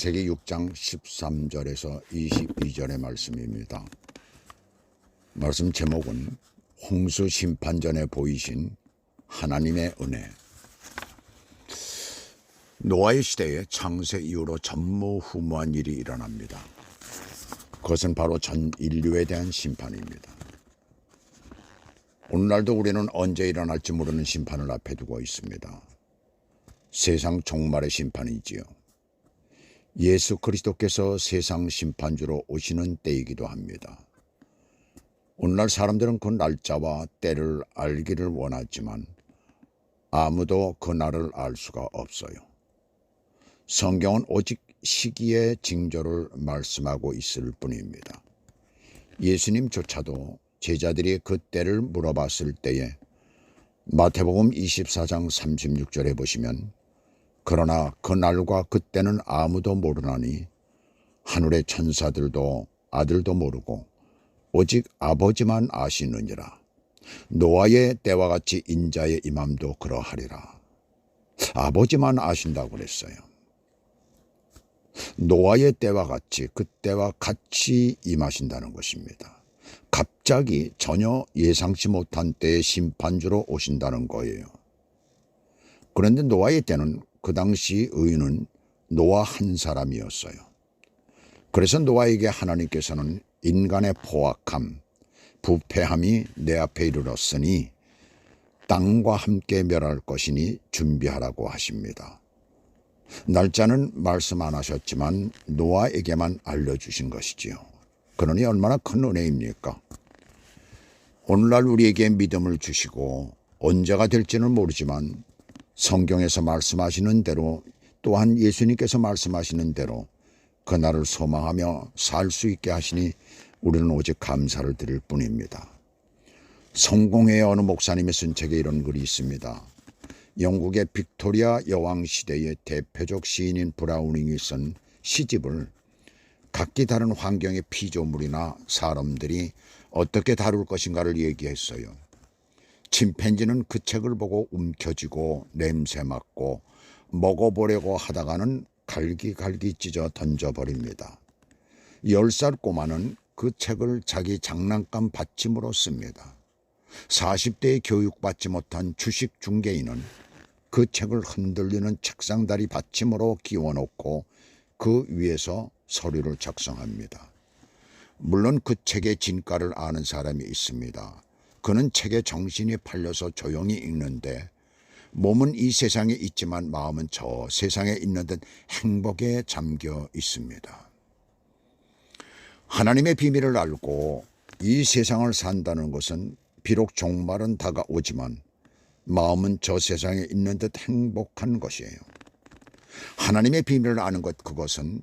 창세기 6장 13절에서 22절의 말씀입니다. 말씀 제목은 홍수 심판 전에 보이신 하나님의 은혜. 노아의 시대에 창세 이후로 전무후무한 일이 일어납니다. 그것은 바로 전 인류에 대한 심판입니다. 오늘날도 우리는 언제 일어날지 모르는 심판을 앞에 두고 있습니다. 세상 종말의 심판이지요. 예수 그리스도께서 세상 심판주로 오시는 때이기도 합니다. 오늘날 사람들은 그 날짜와 때를 알기를 원하지만 아무도 그 날을 알 수가 없어요. 성경은 오직 시기의 징조를 말씀하고 있을 뿐입니다. 예수님조차도 제자들이 그 때를 물어봤을 때에 마태복음 24장 36절에 보시면 그러나 그 날과 그때는 아무도 모르나니 하늘의 천사들도 아들도 모르고 오직 아버지만 아시느니라. 노아의 때와 같이 인자의 임함도 그러하리라. 아버지만 아신다고 그랬어요. 노아의 때와 같이 그때와 같이 임하신다는 것입니다. 갑자기 전혀 예상치 못한 때에 심판주로 오신다는 거예요. 그런데 노아의 때는 그 당시 의인은 노아 한 사람이었어요. 그래서 노아에게 하나님께서는 인간의 포악함, 부패함이 내 앞에 이르렀으니 땅과 함께 멸할 것이니 준비하라고 하십니다. 날짜는 말씀 안 하셨지만 노아에게만 알려주신 것이지요. 그러니 얼마나 큰 은혜입니까? 오늘날 우리에게 믿음을 주시고 언제가 될지는 모르지만 성경에서 말씀하시는 대로 또한 예수님께서 말씀하시는 대로 그날을 소망하며 살 수 있게 하시니 우리는 오직 감사를 드릴 뿐입니다. 성공회의 어느 목사님이 쓴 책에 이런 글이 있습니다. 영국의 빅토리아 여왕 시대의 대표적 시인인 브라우닝이 쓴 시집을 각기 다른 환경의 피조물이나 사람들이 어떻게 다룰 것인가를 얘기했어요. 침팬지는 그 책을 보고 움켜쥐고 냄새 맡고 먹어보려고 하다가는 갈기갈기 찢어 던져버립니다. 열살 꼬마는 그 책을 자기 장난감 받침으로 씁니다. 40대에 교육받지 못한 주식 중개인은 그 책을 흔들리는 책상다리 받침으로 끼워놓고 그 위에서 서류를 작성합니다. 물론 그 책의 진가를 아는 사람이 있습니다. 그는 책에 정신이 팔려서 조용히 읽는데 몸은 이 세상에 있지만 마음은 저 세상에 있는 듯 행복에 잠겨 있습니다. 하나님의 비밀을 알고 이 세상을 산다는 것은 비록 종말은 다가오지만 마음은 저 세상에 있는 듯 행복한 것이에요. 하나님의 비밀을 아는 것 그것은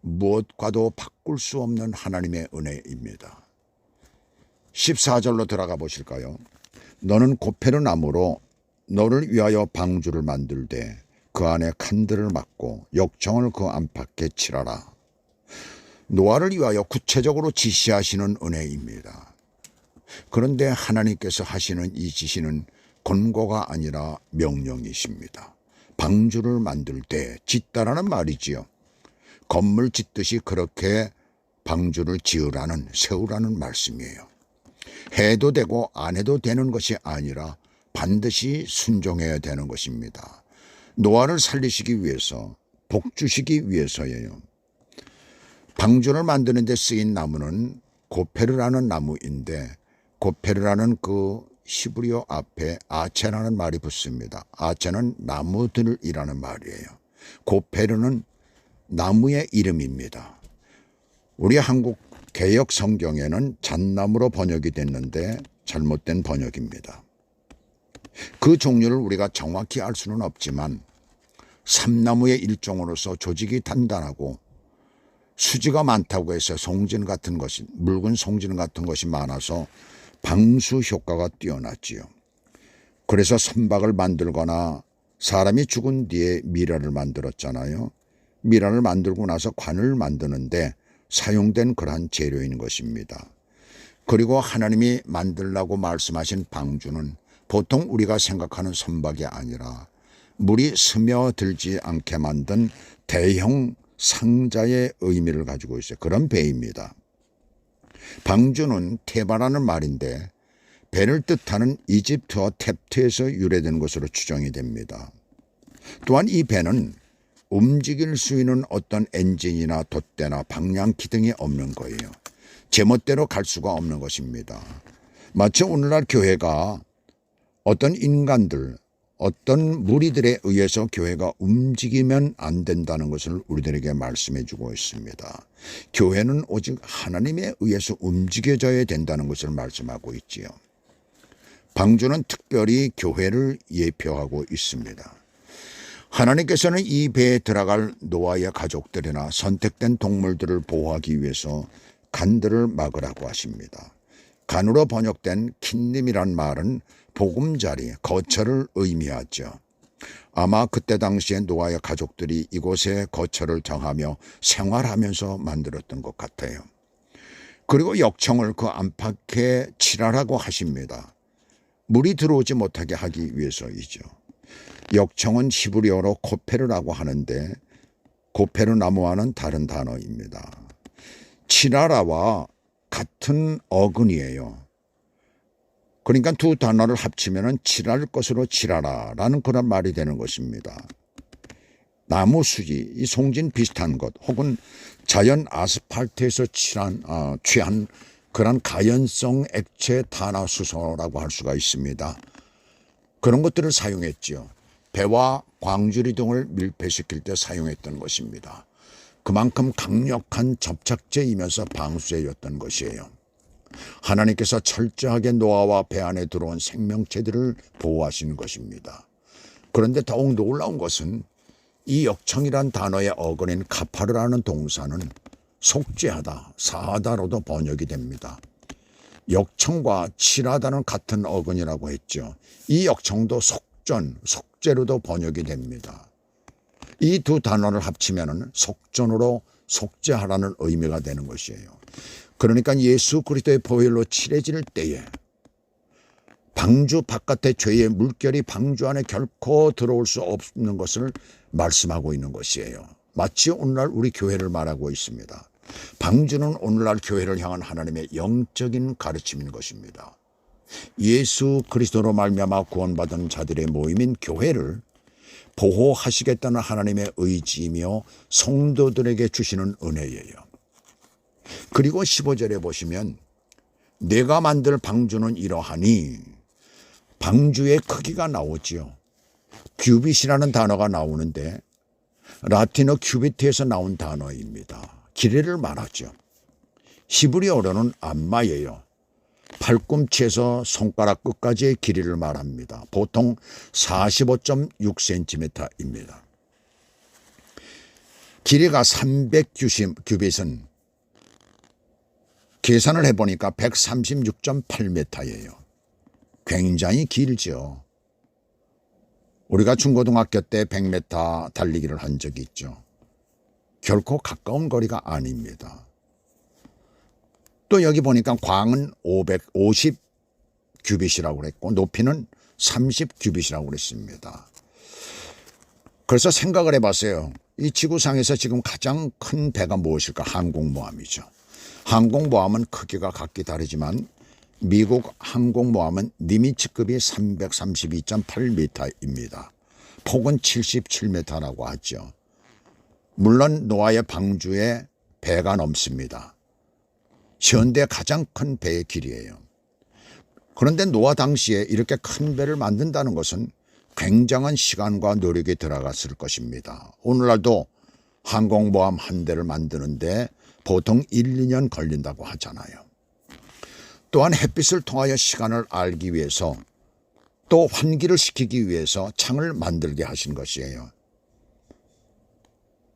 무엇과도 바꿀 수 없는 하나님의 은혜입니다. 14절로 들어가 보실까요? 너는 고페르 나무로 너를 위하여 방주를 만들되 그 안에 칸들을 막고 역청을 그 안팎에 칠하라. 노아를 위하여 구체적으로 지시하시는 은혜입니다. 그런데 하나님께서 하시는 이 지시는 권고가 아니라 명령이십니다. 방주를 만들 때 짓다라는 말이지요. 건물 짓듯이 그렇게 방주를 지으라는 세우라는 말씀이에요. 해도 되고 안 해도 되는 것이 아니라 반드시 순종해야 되는 것입니다. 노아를 살리시기 위해서 복 주시기 위해서예요. 방주를 만드는 데 쓰인 나무는 고페르라는 나무인데 고페르라는 그 시브리오 앞에 아체라는 말이 붙습니다. 아체는 나무들이라는 말이에요. 고페르는 나무의 이름입니다. 우리 한국 개혁 성경에는 잣나무로 번역이 됐는데 잘못된 번역입니다. 그 종류를 우리가 정확히 알 수는 없지만 삼나무의 일종으로서 조직이 단단하고 수지가 많다고 해서 송진 같은 것이 묽은 송진 같은 것이 많아서 방수 효과가 뛰어났지요. 그래서 선박을 만들거나 사람이 죽은 뒤에 미라를 만들었잖아요. 미라를 만들고 나서 관을 만드는데 사용된 그러한 재료인 것입니다. 그리고 하나님이 만들라고 말씀하신 방주는 보통 우리가 생각하는 선박이 아니라 물이 스며들지 않게 만든 대형 상자의 의미를 가지고 있어요. 그런 배입니다. 방주는 테바라는 말인데 배를 뜻하는 이집트어 탭트에서 유래된 것으로 추정이 됩니다. 또한 이 배는 움직일 수 있는 어떤 엔진이나 돛대나 방향키 등이 없는 거예요. 제멋대로 갈 수가 없는 것입니다. 마치 오늘날 교회가 어떤 인간들, 어떤 무리들에 의해서 교회가 움직이면 안 된다는 것을 우리들에게 말씀해 주고 있습니다. 교회는 오직 하나님에 의해서 움직여져야 된다는 것을 말씀하고 있지요. 방주는 특별히 교회를 예표하고 있습니다. 하나님께서는 이 배에 들어갈 노아의 가족들이나 선택된 동물들을 보호하기 위해서 간들을 막으라고 하십니다. 간으로 번역된 킨님이란 말은 보금자리, 거처를 의미하죠. 아마 그때 당시에 노아의 가족들이 이곳에 거처를 정하며 생활하면서 만들었던 것 같아요. 그리고 역청을 그 안팎에 칠하라고 하십니다. 물이 들어오지 못하게 하기 위해서이죠. 역청은 히브리어로 코페르라고 하는데 고페르 나무와는 다른 단어입니다. 치라라와 같은 어근이에요. 그러니까 두 단어를 합치면 칠할 것으로 칠하라라는 그런 말이 되는 것입니다. 나무 수지, 이 송진 비슷한 것, 혹은 자연 아스팔트에서 칠한, 어, 취한 그런 가연성 액체 탄화수소라고 할 수가 있습니다. 그런 것들을 사용했지요. 배와 광주리 등을 밀폐시킬 때 사용했던 것입니다. 그만큼 강력한 접착제이면서 방수제였던 것이에요. 하나님께서 철저하게 노아와 배 안에 들어온 생명체들을 보호하시는 것입니다. 그런데 더욱 놀라운 것은 이 역청이란 단어의 어근인 카파르라는 동사는 속죄하다, 사하다로도 번역이 됩니다. 역청과 칠하다는 같은 어근이라고 했죠. 이 역청도 속전, 속죄로도 번역이 됩니다. 이 두 단어를 합치면 속전으로 속죄하라는 의미가 되는 것이에요. 그러니까 예수 그리스도의 보혈로 칠해질 때에 방주 바깥의 죄의 물결이 방주 안에 결코 들어올 수 없는 것을 말씀하고 있는 것이에요. 마치 오늘날 우리 교회를 말하고 있습니다. 방주는 오늘날 교회를 향한 하나님의 영적인 가르침인 것입니다. 예수 그리스도로 말미암아 구원받은 자들의 모임인 교회를 보호하시겠다는 하나님의 의지이며 성도들에게 주시는 은혜예요. 그리고 15절에 보시면 내가 만들 방주는 이러하니 방주의 크기가 나오지요. 큐빗이라는 단어가 나오는데 라틴어 큐비트에서 나온 단어입니다. 길이를 말하죠. 히브리어로는 안마예요. 팔꿈치에서 손가락 끝까지의 길이를 말합니다. 보통 45.6cm입니다. 길이가 390큐빗은 계산을 해보니까 136.8m예요. 굉장히 길죠. 우리가 중고등학교 때 100m 달리기를 한 적이 있죠. 결코 가까운 거리가 아닙니다. 또 여기 보니까 광은 550 규빗이라고 그랬고 높이는 30 규빗이라고 그랬습니다. 그래서 생각을 해봤어요. 이 지구상에서 지금 가장 큰 배가 무엇일까? 항공모함이죠. 항공모함은 크기가 각기 다르지만 미국 항공모함은 니미츠급이 332.8m입니다. 폭은 77m라고 하죠. 물론 노아의 방주에 배가 넘습니다. 현대 가장 큰 배의 길이에요. 그런데 노아 당시에 이렇게 큰 배를 만든다는 것은 굉장한 시간과 노력이 들어갔을 것입니다. 오늘날도 항공모함 한 대를 만드는데 보통 1, 2년 걸린다고 하잖아요. 또한 햇빛을 통하여 시간을 알기 위해서 또 환기를 시키기 위해서 창을 만들게 하신 것이에요.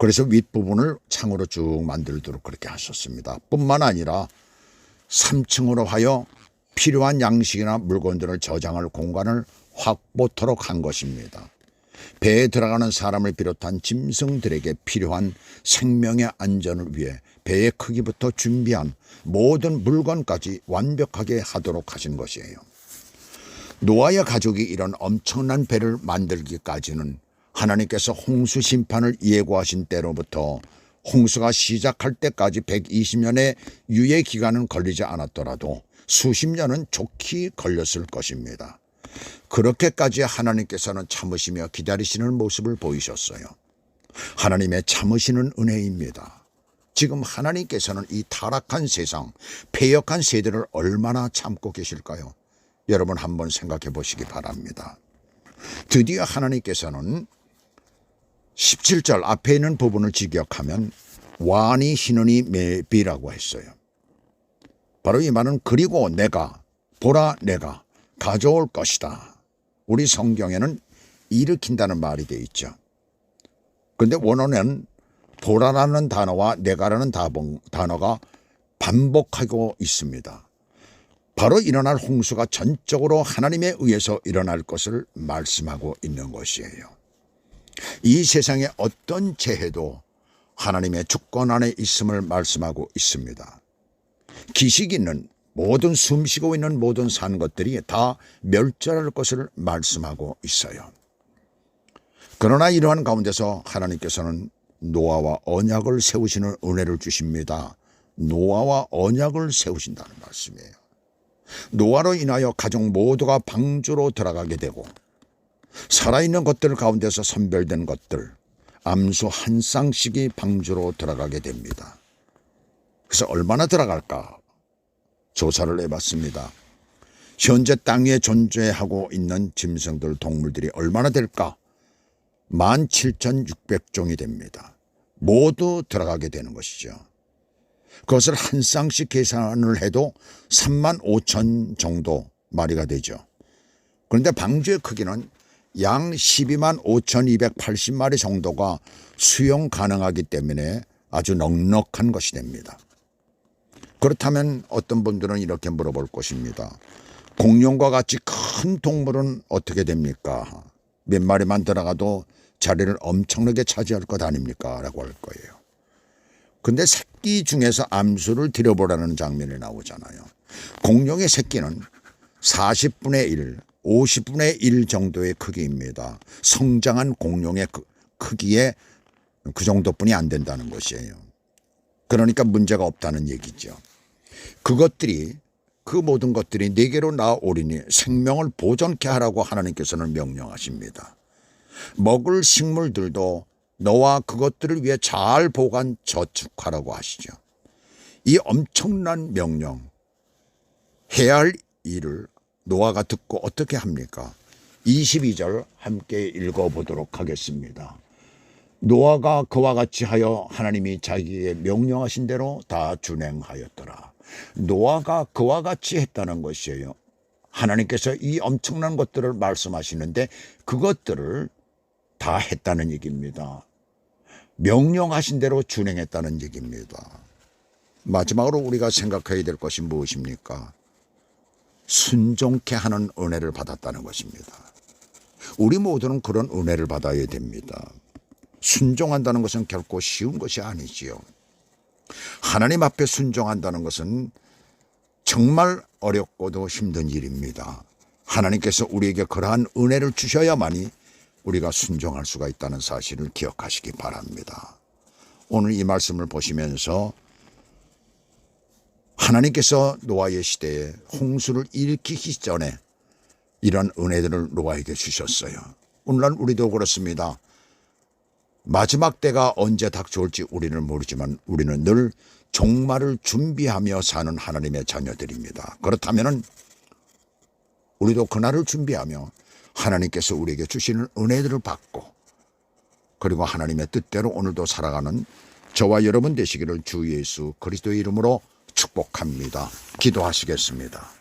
그래서 윗부분을 창으로 쭉 만들도록 그렇게 하셨습니다. 뿐만 아니라 3층으로 하여 필요한 양식이나 물건들을 저장할 공간을 확보토록 한 것입니다. 배에 들어가는 사람을 비롯한 짐승들에게 필요한 생명의 안전을 위해 배의 크기부터 준비한 모든 물건까지 완벽하게 하도록 하신 것이에요. 노아의 가족이 이런 엄청난 배를 만들기까지는 하나님께서 홍수 심판을 예고하신 때로부터 홍수가 시작할 때까지 120년의 유예 기간은 걸리지 않았더라도 수십 년은 좋게 걸렸을 것입니다. 그렇게까지 하나님께서는 참으시며 기다리시는 모습을 보이셨어요. 하나님의 참으시는 은혜입니다. 지금 하나님께서는 이 타락한 세상, 폐역한 세대를 얼마나 참고 계실까요? 여러분 한번 생각해 보시기 바랍니다. 드디어 하나님께서는 17절 앞에 있는 부분을 직역하면 완이 희는이 매비라고 했어요. 바로 이 말은 그리고 내가 보라 내가 가져올 것이다. 우리 성경에는 일으킨다는 말이 되어 있죠. 그런데 원어는 보라라는 단어와 내가라는 단어가 반복하고 있습니다. 바로 일어날 홍수가 전적으로 하나님에 의해서 일어날 것을 말씀하고 있는 것이에요. 이 세상의 어떤 재해도 하나님의 주권 안에 있음을 말씀하고 있습니다. 기식이는 모든 숨쉬고 있는 모든 산 것들이 다 멸절할 것을 말씀하고 있어요. 그러나 이러한 가운데서 하나님께서는 노아와 언약을 세우시는 은혜를 주십니다. 노아와 언약을 세우신다는 말씀이에요. 노아로 인하여 가족 모두가 방주로 들어가게 되고 살아있는 것들 가운데서 선별된 것들 암수 한 쌍씩이 방주로 들어가게 됩니다. 그래서 얼마나 들어갈까 조사를 해봤습니다. 현재 땅에 존재하고 있는 짐승들 동물들이 얼마나 될까? 17,600종이 됩니다. 모두 들어가게 되는 것이죠. 그것을 한 쌍씩 계산을 해도 3만 5천 정도 마리가 되죠. 그런데 방주의 크기는 양 12만 5,280마리 정도가 수용 가능하기 때문에 아주 넉넉한 것이 됩니다. 그렇다면 어떤 분들은 이렇게 물어볼 것입니다. 공룡과 같이 큰 동물은 어떻게 됩니까? 몇 마리만 들어가도 자리를 엄청나게 차지할 것 아닙니까? 라고 할 거예요. 근데 새끼 중에서 암수를 들여보라는 장면이 나오잖아요. 공룡의 새끼는 40분의 1, 50분의 1 정도의 크기입니다. 성장한 공룡의 그 크기에 그 정도뿐이 안 된다는 것이에요. 그러니까 문제가 없다는 얘기죠. 그것들이 그 모든 것들이 네개로 나오리니 생명을 보존케 하라고 하나님께서는 명령하십니다. 먹을 식물들도 너와 그것들을 위해 잘 보관 저축하라고 하시죠. 이 엄청난 명령, 해야 할 일을 노아가 듣고 어떻게 합니까? 22절 함께 읽어보도록 하겠습니다. 노아가 그와 같이 하여 하나님이 자기에게 명령하신 대로 다 준행하였더라. 노아가 그와 같이 했다는 것이에요. 하나님께서 이 엄청난 것들을 말씀하시는데 그것들을 다 했다는 얘기입니다. 명령하신 대로 준행했다는 얘기입니다. 마지막으로 우리가 생각해야 될 것이 무엇입니까? 순종케 하는 은혜를 받았다는 것입니다. 우리 모두는 그런 은혜를 받아야 됩니다. 순종한다는 것은 결코 쉬운 것이 아니지요. 하나님 앞에 순종한다는 것은 정말 어렵고도 힘든 일입니다. 하나님께서 우리에게 그러한 은혜를 주셔야만이 우리가 순종할 수가 있다는 사실을 기억하시기 바랍니다. 오늘 이 말씀을 보시면서 하나님께서 노아의 시대에 홍수를 일으키기 전에 이런 은혜들을 노아에게 주셨어요. 오늘날 우리도 그렇습니다. 마지막 때가 언제 닥쳐올지 우리는 모르지만 우리는 늘 종말을 준비하며 사는 하나님의 자녀들입니다. 그렇다면 우리도 그날을 준비하며 하나님께서 우리에게 주시는 은혜들을 받고 그리고 하나님의 뜻대로 오늘도 살아가는 저와 여러분 되시기를 주 예수 그리스도의 이름으로 축복합니다. 기도하시겠습니다.